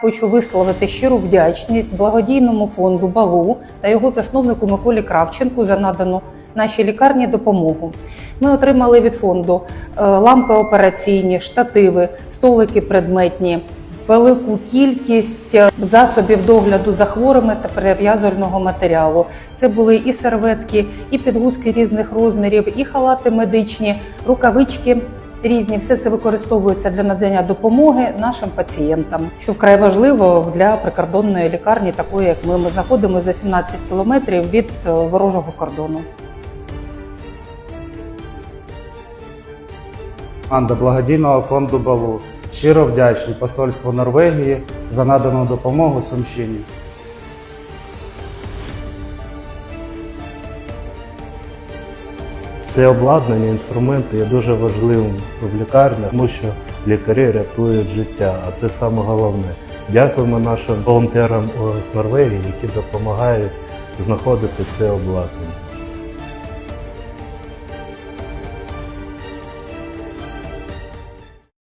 Хочу висловити щиру вдячність благодійному фонду Балу та його засновнику Миколі Кравченку за надану нашій лікарні допомогу. Ми отримали від фонду е, лампи операційні, штативи, столики предметні, велику кількість е, засобів догляду за хворими та перев'язувального матеріалу. Це були і серветки, і підгузки різних розмірів, і халати медичні, рукавички. Різні все це використовується для надання допомоги нашим пацієнтам, що вкрай важливо для прикордонної лікарні, такої як ми. Ми знаходимося за 17 кілометрів від е, ворожого кордону. Команда благодійного фонду Балу. Щиро вдячні посольству Норвегії за надану допомогу Сумщині. Це обладнання, інструменти є дуже важливим в лікарнях, тому що лікарі рятують життя, а це саме головне. Дякуємо нашим волонтерам е, з Норвегії, які допомагають знаходити це обладнання.